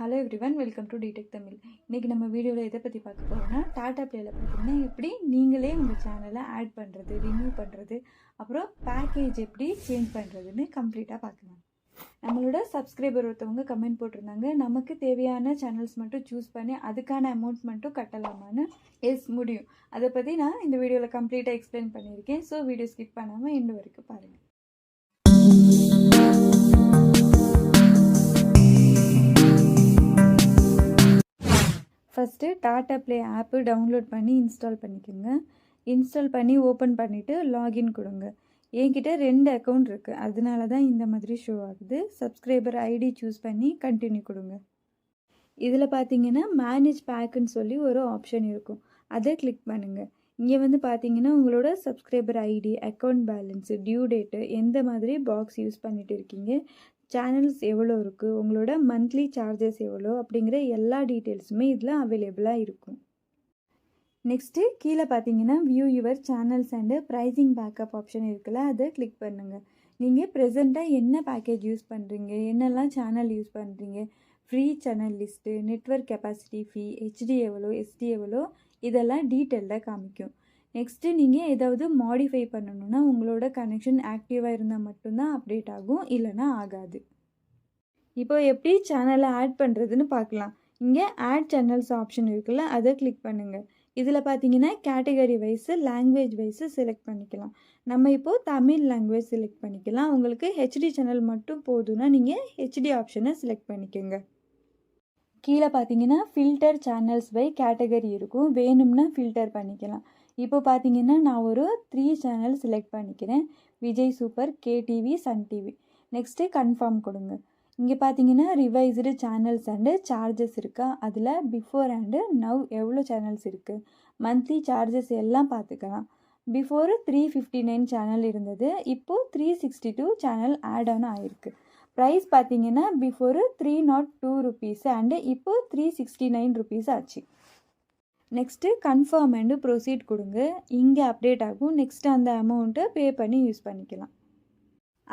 Hello everyone welcome to DTech Tamil இன்றைக்கி நம்ம வீடியோவில் எதை பற்றி பார்க்க போகிறோம்னா டாடா பிளேயில் பார்த்தீங்கன்னா எப்படி நீங்களே உங்கள் சேனலை ஆட் பண்ணுறது ரிமூவ் பண்ணுறது அப்புறம் பேக்கேஜ் எப்படி சேஞ்ச் பண்ணுறதுன்னு கம்ப்ளீட்டாக பார்க்கலாம். நம்மளோட சப்ஸ்கிரைபர் ஒருத்தவங்க கமெண்ட் போட்டிருந்தாங்க நமக்கு தேவையான சேனல்ஸ் மட்டும் சூஸ் பண்ணி அதுக்கான அமௌண்ட் மட்டும் கட்டலாமான்னு? எஸ் முடியும். அதை பற்றி நான் இந்த வீடியோவில் கம்ப்ளீட்டாக எக்ஸ்பிளைன் பண்ணியிருக்கேன். ஸோ வீடியோ ஸ்கிப் பண்ணாமல் இன்னும் வரைக்கும் பாருங்கள் first Tata Play app download பண்ணி இன்ஸ்டால் பண்ணிக்கோங்க. இன்ஸ்டால் பண்ணி ஓப்பன் பண்ணிவிட்டு லாகின் கொடுங்க. என்கிட்ட ரெண்டு அக்கௌண்ட் இருக்குது அதனால தான் இந்த மாதிரி ஷோ ஆகுது. சப்ஸ்கிரைபர் ஐடி சூஸ் பண்ணி கண்டினியூ கொடுங்க. இதில் பார்த்தீங்கன்னா மேனேஜ் பேக்குன்னு சொல்லி ஒரு ஆப்ஷன் இருக்கும். அதை கிளிக் பண்ணுங்கள் இங்கே வந்து பார்த்தீங்கன்னா உங்களோட subscriber ID account balance due date எந்த மாதிரி பாக்ஸ் யூஸ் பண்ணிட்டு இருக்கீங்க. சேனல்ஸ் எவ்வளோ இருக்குது உங்களோட மந்த்லி சார்ஜஸ் எவ்வளோ அப்படிங்கிற எல்லா டீட்டெயில்ஸுமே இதில் அவைலபிளாக இருக்கும். நெக்ஸ்ட்டு கீழே பார்த்தீங்கன்னா view your channels and pricing backup option இருக்குல்ல அதை கிளிக் பண்ணுங்கள் நீங்கள் ப்ரெசண்ட்டாக என்ன பேக்கேஜ் யூஸ் பண்ணுறீங்க என்னெல்லாம் சேனல் யூஸ் பண்ணுறீங்க free channel list network capacity fee HD எவ்வளோ எஸ்டி எவ்வளோ இதெல்லாம் டீட்டெயிலில் காமிக்கும். நெக்ஸ்ட்டு நீங்கள் ஏதாவது மாடிஃபை பண்ணணுன்னா உங்களோட கனெக்ஷன் ஆக்டிவாக இருந்தால் மட்டும்தான் அப்டேட் ஆகும் இல்லைனா ஆகாது. இப்போ எப்படி சேனலை ஆட் பண்ணுறதுன்னு பார்க்கலாம். இங்கே ஆட் சேனல்ஸ் ஆப்ஷன் இருக்குல்ல அதை கிளிக் பண்ணுங்கள் இதில் பார்த்தீங்கன்னா category wise language wise select பண்ணிக்கலாம். நம்ம இப்போது தமிழ் லாங்குவேஜ் செலக்ட் பண்ணிக்கலாம். உங்களுக்கு ஹெச்டி சேனல் மட்டும் போதும்னா நீங்கள் ஹெச்டி ஆப்ஷனை செலக்ட் பண்ணிக்கோங்க. கீழே பார்த்தீங்கன்னா ஃபில்டர் சேனல்ஸ் பை கேட்டகரி இருக்கும். வேணும்னா ஃபில்டர் பண்ணிக்கலாம். இப்போ பார்த்தீங்கன்னா நான் ஒரு த்ரீ சேனல் செலக்ட் பண்ணிக்கிறேன். Vijay super KTV Sun TV next confirm கொடுங்க. இங்கே பார்த்தீங்கன்னா ரிவைஸ்டு சேனல்ஸ் அண்டு சார்ஜஸ் இருக்கா? அதில் பிஃபோர் அண்டு நவ் எவ்வளோ சேனல்ஸ் இருக்குது மந்த்லி சார்ஜஸ் எல்லாம் பார்த்துக்கலாம் before three fifty nine channel இருந்தது. இப்போது three sixty two channel add on ஆகிருக்கு ப்ரைஸ் பார்த்தீங்கன்னா before three nought two rupees and இப்போது த்ரீ சிக்ஸ்டி நைன் ருபீஸ் ஆச்சு. நெக்ஸ்ட்டு கன்ஃபார்ம் அண்டு ப்ரொசீட் கொடுங்க. இங்கே அப்டேட் ஆகும். நெக்ஸ்ட்டு அந்த அமௌண்ட்டை பே பண்ணி யூஸ் பண்ணிக்கலாம்.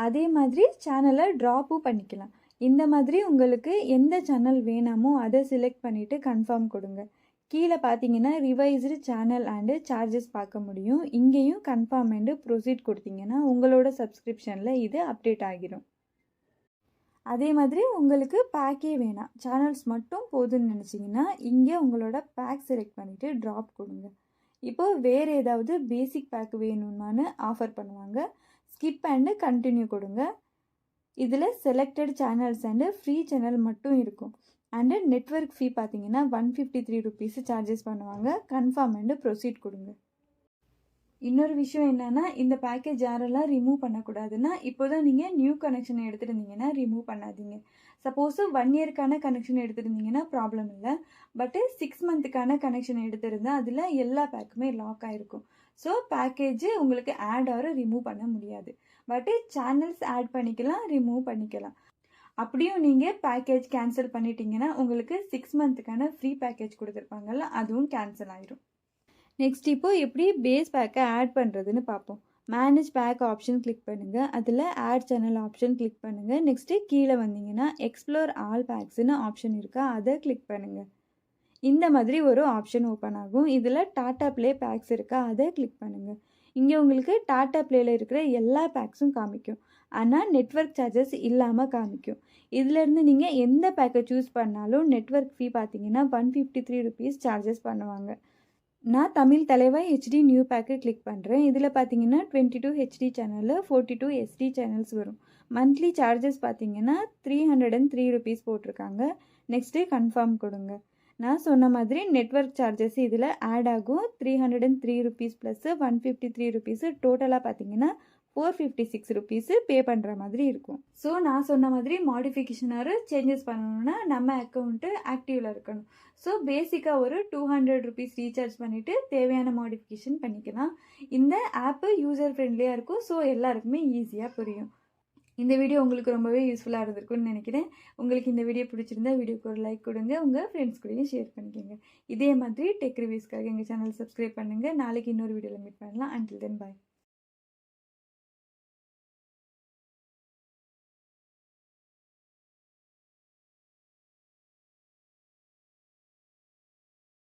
அதே மாதிரி சேனலை ட்ராப்பும் பண்ணிக்கலாம். இந்த மாதிரி உங்களுக்கு எந்த சேனல் வேணாமோ அதை செலக்ட் பண்ணிவிட்டு கன்ஃபார்ம் கொடுங்க. கீழே பார்த்தீங்கன்னா ரிவைஸ்டு சேனல் அண்டு சார்ஜஸ் பார்க்க முடியும். இங்கேயும் கன்ஃபார்ம் அண்டு ப்ரொசீட் கொடுத்தீங்கன்னா உங்களோட சப்ஸ்கிரிப்ஷனில் இது அப்டேட் ஆகிரும். அதே மாதிரி உங்களுக்கு பேக்கே வேணாம். சேனல்ஸ் மட்டும் போதும்னு நினச்சிங்கன்னா இங்கே உங்களோட பேக் செலக்ட் பண்ணிவிட்டு ட்ராப் கொடுங்க. இப்போது வேறு ஏதாவது பேசிக் பேக் வேணும்னான்னு ஆஃபர் பண்ணுவாங்க. ஸ்கிப் அண்டு கண்டினியூ கொடுங்க. இதில் selected channels and free channel மட்டும் இருக்கும். அண்டு நெட்ஒர்க் ஃபீ பார்த்தீங்கன்னா one fifty three rupees charges பண்ணுவாங்க. கன்ஃபார்ம் அண்டு ப்ரொசீட் கொடுங்க. இன்னொரு விஷயம் என்னென்னா இந்த பேக்கேஜ் யாரெல்லாம் ரிமூவ் பண்ணக்கூடாதுன்னா இப்போ தான் நீங்கள் நியூ கனெக்ஷன் எடுத்துருந்தீங்கன்னா ரிமூவ் பண்ணாதீங்க. சப்போஸ் ஒன் இயர்க்கான கனெக்ஷன் எடுத்துருந்தீங்கன்னா ப்ராப்ளம் இல்லை. பட்டு சிக்ஸ் மந்த்துக்கான கனெக்ஷன் எடுத்திருந்தா அதில் எல்லா பேக்குமே லாக் ஆகிருக்கும் ஸோ பேக்கேஜ் உங்களுக்கு ஆட் ஆகிற ரிமூவ் பண்ண முடியாது. பட்டு சேனல்ஸ் ஆட் பண்ணிக்கலாம் ரிமூவ் பண்ணிக்கலாம். அப்படியும் நீங்கள் பேக்கேஜ் கேன்சல் பண்ணிட்டீங்கன்னா உங்களுக்கு சிக்ஸ் மந்த்துக்கான ஃப்ரீ பேக்கேஜ் கொடுத்துருப்பாங்கல்ல அதுவும் கேன்சல் ஆயிரும். நெக்ஸ்ட் இப்போது எப்படி பேஸ் பேக்கை ஆட் பண்ணுறதுன்னு பார்ப்போம். மேனேஜ் பேக் ஆப்ஷன் கிளிக் பண்ணுங்கள் அதில் ஆட் சேனல் ஆப்ஷன் கிளிக் பண்ணுங்கள் நெக்ஸ்ட்டு கீழே வந்தீங்கன்னா எக்ஸ்ப்ளோர் ஆல் பேக்ஸ்னு ஆப்ஷன் இருக்கா? அதை கிளிக் பண்ணுங்கள் இந்த மாதிரி ஒரு ஆப்ஷன் ஓப்பன் ஆகும். இதில் டாட்டா ப்ளே பேக்ஸ் இருக்கா? அதை கிளிக் பண்ணுங்கள் இங்கே உங்களுக்கு டாட்டா ப்ளேயில் இருக்கிற எல்லா பேக்ஸும் காமிக்கும். ஆனால் நெட்ஒர்க் சார்ஜஸ் இல்லாமல் காமிக்கும். இதுலேருந்து நீங்கள் எந்த பேக்கை சூஸ் பண்ணாலும் நெட்ஒர்க் ஃபீ பார்த்தீங்கன்னா one fifty three rupees charges பண்ணுவாங்க. நான் தமிழ் தலைவா ஹெச்டி நியூ பேக்கை கிளிக் பண்ணுறேன் இதில் பார்த்தீங்கன்னா டுவெண்ட்டி டூ ஹெச்டி சேனலில் ஃபோர்ட்டி டூ எஸ்டி சேனல்ஸ் வரும். மந்த்லி சார்ஜஸ் பார்த்தீங்கன்னா three hundred and three rupees போட்டிருக்காங்க. நெக்ஸ்ட்டு கன்ஃபார்ம் கொடுங்க. நான் சொன்ன மாதிரி நெட்ஒர்க் சார்ஜஸ் இதில் ஆட் ஆகும். Three hundred and three rupees plus one fifty three rupees டோட்டலாக பார்த்தீங்கன்னா four fifty six rupees pay பண்ணுற மாதிரி இருக்கும். ஸோ நான் சொன்ன மாதிரி மாடிஃபிகேஷனாரு சேஞ்சஸ் பண்ணணும்னா நம்ம அக்கௌண்ட்டு ஆக்டிவில் இருக்கணும். ஸோ பேசிக்காக ஒரு டூ ஹண்ட்ரட் ருபீஸ் ரீசார்ஜ் பண்ணிவிட்டு தேவையான மாடிஃபிகேஷன் பண்ணிக்கலாம். இந்த ஆப்பு யூசர் ஃப்ரெண்ட்லியாக இருக்கும். ஸோ எல்லாருக்குமே ஈஸியாக புரியும். இந்த வீடியோ உங்களுக்கு ரொம்பவே யூஸ்ஃபுல்லாக இருந்திருக்கும்னு நினைக்கிறேன். உங்களுக்கு இந்த வீடியோ பிடிச்சிருந்தா வீடியோக்கு ஒரு லைக் கொடுங்க. உங்கள் ஃப்ரெண்ட்ஸ் கூடயும் ஷேர் பண்ணிக்கோங்க. இதே மாதிரி டெக் ரிவ்யூஸ்க்காக எங்கள் சேனல் சப்ஸ்கிரைப் பண்ணுங்கள் நாளைக்கு இன்னொரு வீடியோவில் மீட் பண்ணலாம். அண்டில் தென் பாய்